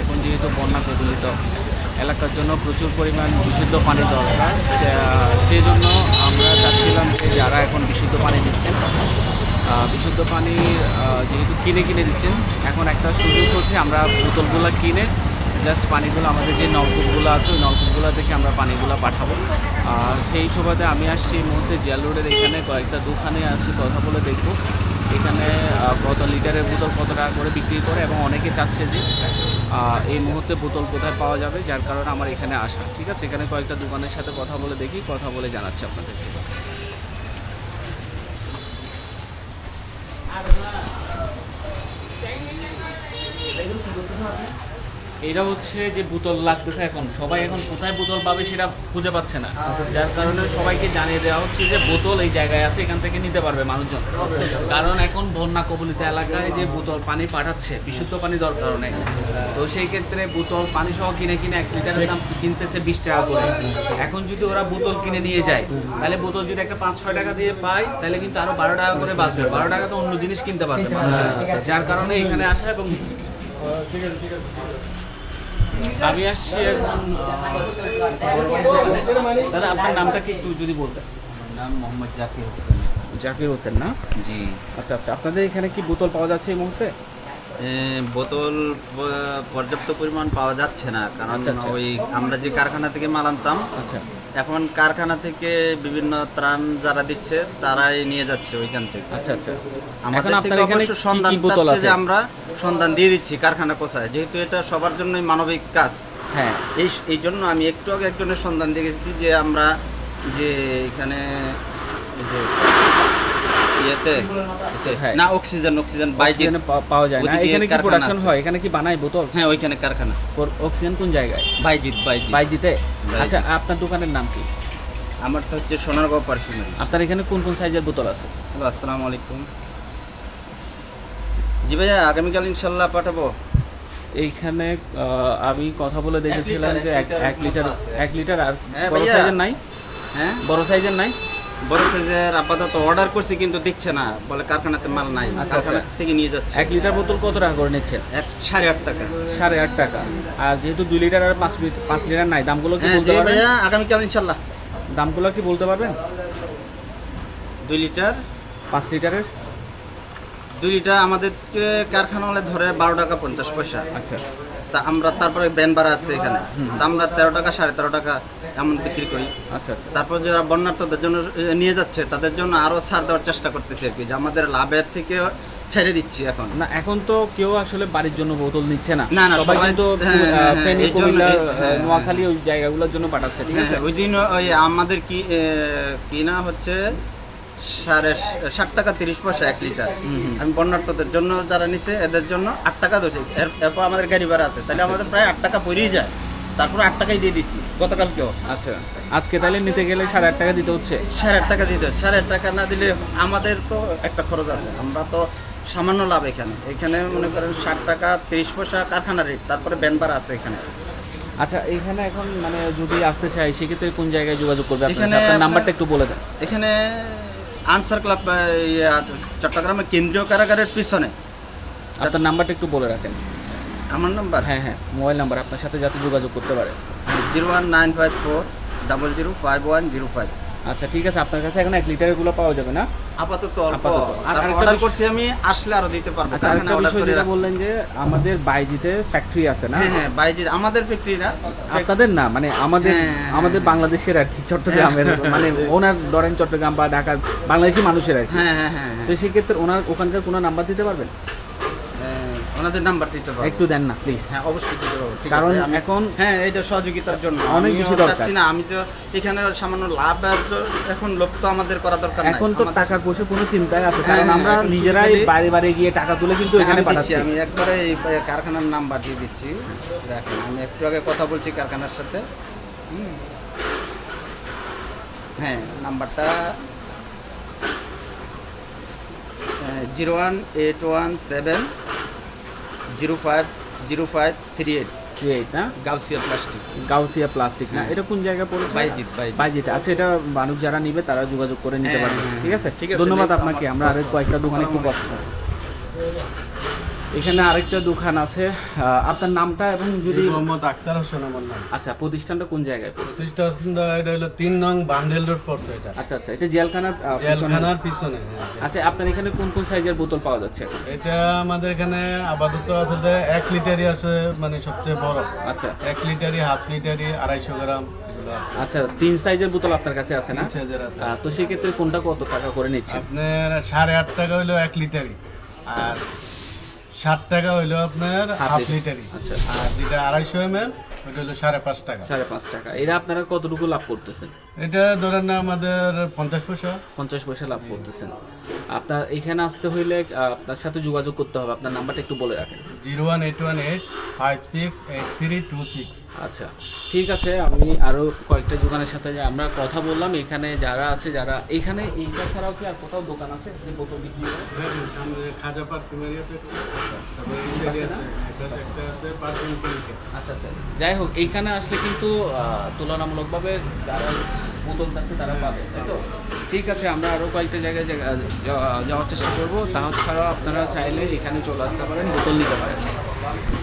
এখন যেহেতু বন্যা প্রচলিত, এলাকার জন্য প্রচুর পরিমাণ বিশুদ্ধ পানি দরকার। সেই জন্য আমরা চাচ্ছিলাম যে যারা এখন বিশুদ্ধ পানি দিচ্ছেন বিশুদ্ধ পানি যেহেতু কিনে কিনে দিচ্ছেন, এখন একটা সুযোগ হচ্ছে আমরা বোতলগুলো কিনে জাস্ট পানিগুলো, আমাদের যে নলকূপগুলো আছে, ওই নলকূপগুলো থেকে আমরা পানিগুলো পাঠাবো। সেই সুবাদে আমি আসছি এই মুহূর্তে জেল রোডের এখানে কয়েকটা দোকানে আসছি কথা বলে দেখব। এখানে কত লিটারের বোতল কত টাকা করে বিক্রি করে এবং অনেকে চাচ্ছে যে এই মুহূর্তে বোতল কোথায় পাওয়া যাবে, যার কারণে আমার এখানে আসা। ঠিক আছে? এখানে কয়েকটা দোকানের সাথে কথা বলে দেখি, কথা বলে জানাচ্ছি আপনাদেরকে। এটা হচ্ছে যে বোতল লাগতেছে এখন। সবাই এখন কোথায় বোতল পাবে সেটা খুঁজে পাচ্ছে না। যার কারণে সবাইকে জানিয়ে দেওয়া হচ্ছে যে বোতল এই জায়গায় আছে, এখান থেকে নিতে পারবে মানুষজন। কারণ এখন বন্যা কবলিত এলাকায় যে বোতল পানি পাঠাচ্ছে, বিশুদ্ধ পানি দরকার নেই। তো সেই ক্ষেত্রে বোতল পানি সহ কিনে কিনে এক লিটারের দাম কিনতেছে বিশ টাকা করে। এখন যদি ওরা বোতল কিনে নিয়ে যায়, তাহলে বোতল যদি একটা পাঁচ, ছয় টাকা দিয়ে পায়, তাহলে কিন্তু আরও বারো টাকা করে বাঁচবে। বারো টাকা তো অন্য জিনিস কিনতে পারবে। যার কারণে এখানে আসা এবং আমি আসছি একজন দাদা আপনার নামটা কি একটু যদি বলতেন? নাম মোহাম্মদ জাকির হোসেন। জাকির হোসেন না? জি। আচ্ছা আচ্ছা আপনাদের এখানে কি বোতল পাওয়া যাচ্ছে এই মুহূর্তে? বোতল পর্যাপ্ত পরিমাণ পাওয়া যাচ্ছে না কারণ আচ্ছা, আচ্ছা। ওই আমরা যে কারখানা থেকে মাল আনতাম আচ্ছা। এখন কারখানা থেকে বিভিন্ন ত্রাণ যারা দিচ্ছে তারাই নিয়ে যাচ্ছে ওইখান থেকে। আচ্ছা আচ্ছা। আমাদের থেকে অবশ্য সন্ধান চাচ্ছে যে আমরা সন্ধান দিয়ে দিচ্ছি কারখানা কোথায় যেহেতু এটা সবার জন্যই মানবিক কাজ। হ্যাঁ। এই এই জন্য আমি একটু আগে একজনের সন্ধান দিয়ে গেছি যে আমরা যে এখানে যে ইয়েতে হ্যাঁ। না অক্সিজেন অক্সিজেন পা- পাওয়া যায় না। এখানে কি প্রোডাকশন হয়? এখানে কি বানায় বোতল? হ্যাঁ ওইখানে কারখানা। ওর অক্সিজেন কোন জায়গায়? বাইজিৎ বাইজিৎ। বাইজিতে? আচ্ছা আপনার দোকানের নাম কি? আমারটা হচ্ছে সোনারগাঁও পারফিউমারি। আপনার এখানে কোন কোন সাইজের বোতল আছে? হ্যালো আসসালামু আলাইকুম। জি ভাইয়া আগামীকাল ইনশাল্লাহ পাঠাবো? এইখানে আহ, আমি কথা বলে দেখেছিলাম যে এক এক লিটার এক লিটার আর হ্যাঁ, বড় সাইজের নাই? হ্যাঁ? বড় সাইজের নাই? বড় সাইজের আপাতত অর্ডার করছি কিন্তু দিচ্ছে না। বলে কারখানাতে মাল নাই। আচ্ছা, কারখানা আচ্ছা। থেকে নিয়ে যাচ্ছে। এক লিটার বোতল কত টাকা করে নিচ্ছেন? এক সাড়ে আট টাকা। সাড়ে আট টাকা। আর যেহেতু দুই লিটার আর পাঁচ লিটার পাঁচ লিটার নাই দামগুলো কি হ্যাঁ বলতে পারবেন? ভাইয়া আগামীকাল ইনশাল্লাহ। দামগুলো কি বলতে পারবেন? দুই লিটার। পাঁচ লিটারের? দুই লিটার আমাদেরকে কারখানা হলে ধরে বারো টাকা পঞ্চাশ পয়সা। আচ্ছা। তা আমরা তারপরে ব্যান ভাড়া আছে এখানে। তা আমরা তেরো টাকা সাড়ে তেরো টাকা এমন বিক্রি করি। আচ্ছা আচ্ছা। তারপর যারা বন্যার্থদের জন্য নিয়ে যাচ্ছে তাদের জন্য আরও ছাড় দেওয়ার চেষ্টা করতেছি আর কি যে আমাদের লাভের থেকে ছেড়ে দিচ্ছি এখন। না এখন তো কেউ আসলে বাড়ির জন্য বোতল নিচ্ছে না। না, না, সবাই কিন্তু হ্যাঁ, হ্যাঁ, হ্যাঁ, জন্য- নোয়াখালী ওই জায়গাগুলোর জন্য পাঠাচ্ছে ঠিক আছে? ওই দিন ওই আমাদের কি কিনা হচ্ছে সাড়ে ষাট টাকা তিরিশ পয়সা এক লিটার। আমি বন্যার্থদের জন্য যারা নিছে এদের জন্য আট টাকা দোষে এরপর আমাদের গাড়ি ভাড়া আছে। তাহলে আমাদের প্রায় আট টাকা পড়েই যায়। তারপর আট টাকাই দিয়ে দিছি গতকালকেও। আচ্ছা। আজকে তাহলে নিতে গেলে সাড়ে আট টাকা দিতে হচ্ছে? সাড়ে আট টাকা দিতে হয়। সাড়ে আট টাকা না দিলে আমাদের তো একটা খরচ আছে। আমরা তো সামান্য লাভ এখানে। এখানে মনে করেন ষাট টাকা তিরিশ পয়সা কারখানা রেট তারপরে ব্যান ভাড়া আছে এখানে। আচ্ছা এখানে এখন মানে যদি আসতে চাই সেক্ষেত্রে কোন জায়গায় যোগাযোগ করবে? আপনার- নাম্বারটা একটু বলে দেন। এখানে আনসার ক্লাব চট্টগ্রামের কেন্দ্রীয় কারাগারের পিছনে। আপনার নাম্বারটা একটু বলে রাখেন। আমার নাম্বার? হ্যাঁ হ্যাঁ মোবাইল নাম্বার আপনার সাথে যাতে যোগাযোগ করতে পারে। Zero one nine five four double zero five one zero five. আচ্ছা ঠিক আছে আপনার কাছে এখন এক লিটারেরগুলো পাওয়া যাবে না? আপাতত অল্প। আর অর্ডার করছি আমি আসলে আরও দিতে পারব। আচ্ছা কারখানা অর্ডার করে রাখছি। বললেন যে আমাদের বাইজিতে ফ্যাক্টরি আছে না? হ্যাঁ হ্যাঁ বাইজি আমাদের ফ্যাক্টরি না। আপনাদের না? মানে আমাদের হ্যাঁ, হ্যাঁ, আমাদের বাংলাদেশের আর কি চট্টগ্রামের মানে ওনার ধরেন চট্টগ্রাম বা ঢাকার বাংলাদেশি মানুষের আর কি। হ্যাঁ হ্যাঁ হ্যাঁ হ্যাঁ। তো সেক্ষেত্রে ওনার ওখানকার কোনো নাম্বার দিতে পারবেন? হ্যাঁ, ওনাদের নাম্বার দিতে পারব একটু দেন না প্লিজ হ্যাঁ অবশ্যই দিতে পারব ঠিক কারণ এখন হ্যাঁ এইটা সহযোগিতার জন্য। অনেক বেশি দরকার। না আমি তো এখানে সামান্য লাভ এখন লোক তো আমাদের করা দরকার নাই। এখন তো টাকা পয়সা কোনো চিন্তায় আছে হ্যাঁ, কারণ আমরা নিজেরাই। বাড়ি বাড়ি গিয়ে টাকা তুলে কিন্তু হ্যাঁ, এখানে পাঠাচ্ছি। আমি একবারে এই কারখানার নাম্বার দিয়ে দিচ্ছি। দেখেন আমি একটু আগে কথা বলছি কারখানার সাথে। হ্যাঁ নাম্বারটা zero one eight one seven zero five zero five three eight. Eight না গাউসিয়া প্লাস্টিক। গাউসিয়া প্লাস্টিক না হ্যাঁ। এটা কোন পড়েছে? আচ্ছা এটা মানুষ যারা নিবে তারা যোগাযোগ করে নিতে হ্যাঁ, পারবে। হ্যাঁ, ঠিক আছে? ঠিক আছে, ধন্যবাদ আপনাকে। আমরা আরও কয়েকটা দোকানে খুব কথা এখানে আরেকটা দোকান আছে আপনার নামটা এবং যদি মোহাম্মদ আক্তার হোসেন আমার নাম। আচ্ছা প্রতিষ্ঠানটা কোন জায়গায়? প্রতিষ্ঠানটা এটা হলো তিন নং বান্ডেল রোড পড়ছে এটা। আচ্ছা আচ্ছা এটা জেলখানার পিছনে- জেলখানার পিছনে হ্যাঁ আচ্ছা আপনার এখানে কোন কোন সাইজের বোতল পাওয়া যাচ্ছে? এটা আমাদের এখানে আপাতত আছে যে এক লিটারই আছে মানে সবচেয়ে বড়। আচ্ছা। এক লিটারই হাফ লিটারই আড়াইশো গ্রাম আচ্ছা তিন সাইজের বোতল আপনার কাছে আছে না? তো সেক্ষেত্রে কোনটা কত টাকা করে নিচ্ছে আপনার সাড়ে আট টাকা হইল এক লিটারই। আর ষাট টাকা হইল আপনার হাফ হাফ লিটার। লিটারই আচ্ছা। আর যেটা আড়াইশো এম হলো সাড়ে পাঁচ টাকা। সাড়ে পাঁচ টাকা। এরা আপনারা কতটুকু লাভ করতেছেন? এটা ধরেন না আমাদের পঞ্চাশ পয়সা। পঞ্চাশ পয়সা লাভ করতেছেন। আপনার এখানে আসতে হইলে আপনার সাথে যোগাযোগ করতে হবে। আপনার নাম্বারটা একটু বলে রাখেন। Zero one eight one eight five six eight three two six. আচ্ছা ঠিক আছে। আমি আরও কয়েকটা দোকানের সাথে আমরা কথা বললাম। এখানে যারা আছে যারা এখানে এইটা ছাড়াও কি আর কোথাও দোকান আছে যে বোতল বিক্রি করে? খাজা আছে। ক্লিনিক আচ্ছা আচ্ছা। যাই হোক এইখানে আসলে কিন্তু তুলনামূলকভাবে যারা বোতল চাচ্ছে তারা পাবে, তাই তো? ঠিক আছে, আমরা আরও কয়েকটা জায়গায় যাওয়া- যাওয়ার চেষ্টা করব। তাহলে আপনারা চাইলে এখানে চলে আসতে পারেন, বোতল নিতে পারেন।